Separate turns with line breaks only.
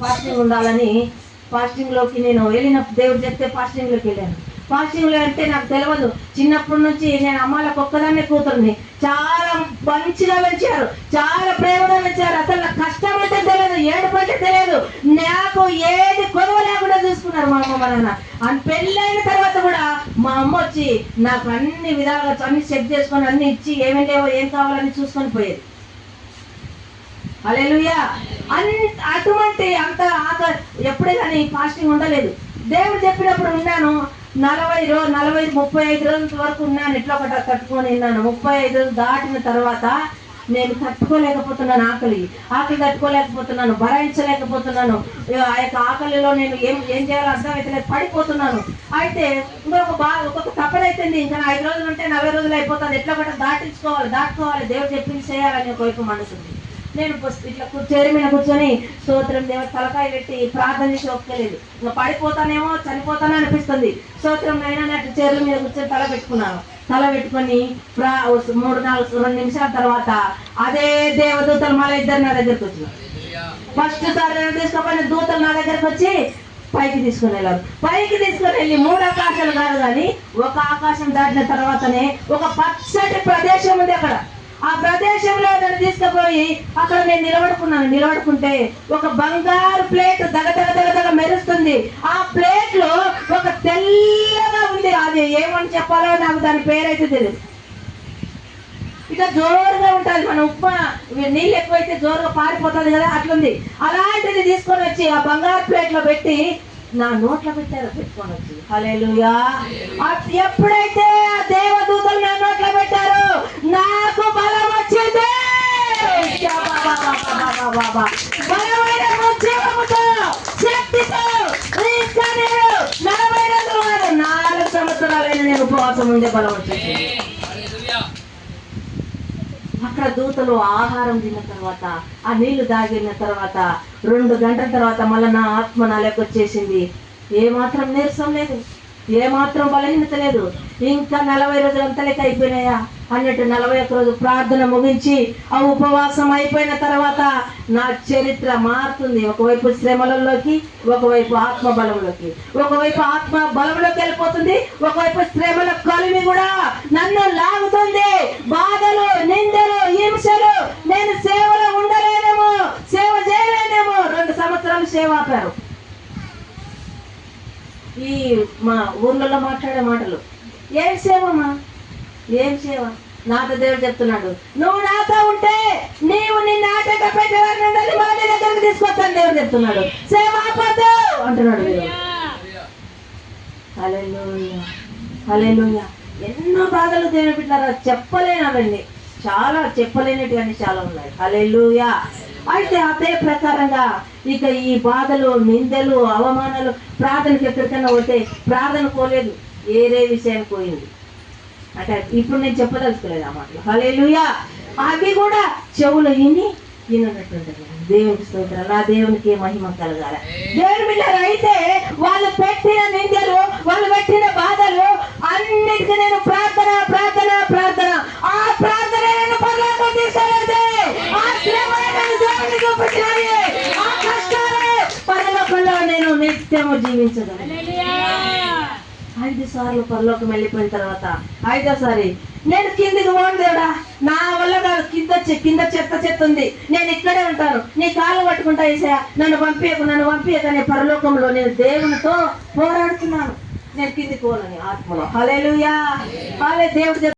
Fasting ఉండాలని ఫాస్టింగ్లోకి నేను వెళ్ళిన దేవుడు చెప్తే ఫాస్టింగ్లోకి వెళ్ళాను. ఫాస్టింగ్లో అంటే నాకు తెలియదు చిన్నప్పటి నుంచి నేను అమ్మాలకు ఒక్కదాన్నే కూతుర్ని. చాలా మంచిగా పెంచారు. చాలా ప్రేమగా పెంచారు. అసలు నాకు కష్టం అంటే తెలియదు ఏడుపు అంటే తెలియదు నాకు ఏది కొదవ లేకుండా చూసుకున్నారు మా అమ్మ మా నాన్న. అని పెళ్ళైన తర్వాత కూడా మా అమ్మ వచ్చి నాకు అన్ని విధాలుగా అన్ని చెక్ చేసుకొని అన్ని ఇచ్చి ఏమేమి లేవో ఏం కావాలని చూసుకొని పోయేది. అలెలుయా అని అటువంటి అంత ఆక ఎప్పుడే కానీ ఫాస్టింగ్ ఉండలేదు. దేవుడు చెప్పినప్పుడు ఉన్నాను నలభై రోజు నలభై ముప్పై ఐదు రోజుల వరకు ఉన్నాను ఎట్లా ఒకటి కట్టుకొని ఉన్నాను. ముప్పై ఐదు రోజులు దాటిన తర్వాత నేను తట్టుకోలేకపోతున్నాను ఆకలి. ఆకలి తట్టుకోలేకపోతున్నాను భరాయించలేకపోతున్నాను ఆ యొక్క ఆకలిలో నేను ఏం ఏం చేయాలో అర్థమైతే పడిపోతున్నాను. అయితే ఇంకొక బాగా ఒక్కొక్క తప్పన అయిపోయింది. ఇంకా ఐదు రోజులు ఉంటే నలభై రోజులు అయిపోతుంది. ఎట్లా కూడా దాటించుకోవాలి దాటుకోవాలి. దేవుడు చెప్పింది చేయాలని ఒకవైపు మనసుంది నేను ఇట్లా కూర్చొని మీద కూర్చొని స్తోత్రం దేవ తలకాయ పెట్టి ప్రార్థన చేసి ఒప్పుకోలేదు. ఇంకా పడిపోతానేమో చనిపోతానో అనిపిస్తుంది. స్తోత్రం అయినా అట్లా చీరల మీద కూర్చొని తల పెట్టుకున్నాను. తల పెట్టుకొని ప్రా మూడు నాలుగు రెండు నిమిషాల తర్వాత అదే దేవదూతలు మళ్ళీ ఇద్దరు నా దగ్గరకు వచ్చినారు ఫస్ట్ సారి నేను తీసుకుపోయిన దూతలు నా దగ్గరకు వచ్చి పైకి తీసుకుని వెళ్ళారు. పైకి తీసుకుని వెళ్ళి మూడు ఆకాశాలు కాదు కానీ ఒక ఆకాశం దాటిన తర్వాతనే ఒక పచ్చటి ప్రదేశం ఉంది అక్కడ. ఆ ప్రదేశంలో నన్ను తీసుకుపోయి అక్కడ నేను నిలబడుకున్నాను. నిలబడుకుంటే ఒక బంగారు ప్లేట్ దగ దగ దగ దగ మెరుస్తుంది. ఆ ప్లేట్లో ఒక తెల్లగా ఉంది. అది ఏమని చెప్పాలో నాకు దాని పేరైతే తెలియదు ఇట్లా జోరుగా ఉంటుంది. మన ఉప్మా నీళ్ళు ఎక్కువైతే జోరుగా పారిపోతుంది కదా అట్లుంది. అలాంటిది తీసుకొని వచ్చి ఆ బంగారు ప్లేట్లో పెట్టి నా నోట్లో పెట్టారు పెట్టుకొని వచ్చి. హలేలుయా ఎప్పుడైతే ఆ దేవదూతలు నా నోట్లో పెట్టారు నా బాబా. బలమైన ఉద్యోగముతో, శక్తితో, ఇంకా నేను నలభై రోజుల వారు నాలుగు సంవత్సరాలైన నేను ఉపవాసం ఉండే బలం వచ్చింది అక్కడ దూతలు ఆహారం తిన్న తర్వాత ఆ నీళ్ళు దాగిన తర్వాత రెండు గంటల తర్వాత మళ్ళీ నా ఆత్మ నా లెక్క వచ్చేసింది. ఏమాత్రం నీరసం లేదు. ఏమాత్రం బలహీనత లేదు ఇంకా నలభై రోజులు అంతలేక అయిపోయినాయా? అన్నట్టు నలభై ఒక్క రోజు ప్రార్థన ముగించి ఆ ఉపవాసం అయిపోయిన తర్వాత నా చరిత్ర మారుతుంది. ఒకవైపు శ్రమలలోకి ఒకవైపు ఆత్మ బలంలోకి ఒకవైపు ఆత్మ బలంలోకి వెళ్ళిపోతుంది ఒకవైపు శ్రమల కలిమి కూడా నన్ను లాగుతుంది. బాధలు నిందలు హింసలు నేను సేవలో ఉండలేనేమో సేవ చేయలేనేమో రెండు సంవత్సరాలు సేవ ఆపారు. ఈ మా ఊర్లలో మాట్లాడే మాటలు. ఏం సేవమ్మా ఏం సేవ? నాతో దేవుడు చెప్తున్నాడు. నువ్వు నాతో ఉంటే నీవు నిన్ను ఆటగా పెట్టేవారిని ఉండాలి మళ్ళీ నీ దగ్గరికి తీసుకొస్తాను దేవుడు చెప్తున్నాడు. సేవ ఆపద్దు! అంటున్నాడు దేవుడు. ఎన్నో బాధలు దేవుని పెట్టినారా చెప్పలేనండి చాలా చెప్పలేనటువంటి చాలా ఉన్నాయి. అలెలుయా అయితే అదే ప్రకారంగా ఇక ఈ బాధలు నిందలు అవమానాలు ప్రార్థనకి ఎక్కడికైనా పోతే ప్రార్థన పోలేదు. ఏరే విషయానికి పోయింది. అంటే ఇప్పుడు నేను చెప్పదలుచుకోలేదు ఆ మాటలు. లూయా అవి కూడా చెవులు విని వినట్టుకుంటుంది దేవునికి స్తోత్రం నా దేవునికి మహిమ కలగాల. దేవుని బిడ్డలు అయితే వాళ్ళు పెట్టిన నిందలు వాళ్ళు పెట్టిన బాధలు అన్నిటికీ నేను ప్రార్థన ప్రార్థన ఆ ప్రార్థన నన్ను పరలోకం తీసుకెళ్ళేది ఆ శ్రమలే నన్ను దేవునికి చూపించినవి ఆ కష్టాలే పరలోకంలో నేను నిత్యము జీవించగలను ఐదు సార్లు పరలోకం వెళ్ళిపోయిన తర్వాత ఐదోసారి నేను కిందికి పోను దేవుడా నా వల్ల కాదు కింద కింద చెత్త చెత్త ఉంది. నేను ఇక్కడే ఉంటాను. నీ కాళ్ళు పట్టుకుంటా ఈసా నన్ను పంపించకు నన్ను పంపించకనే పరలోకంలో నేను దేవునితో పోరాడుతున్నాను. నేను కిందికి పోనని ఆత్మలో. హలేలుయా హాలే దేవుడు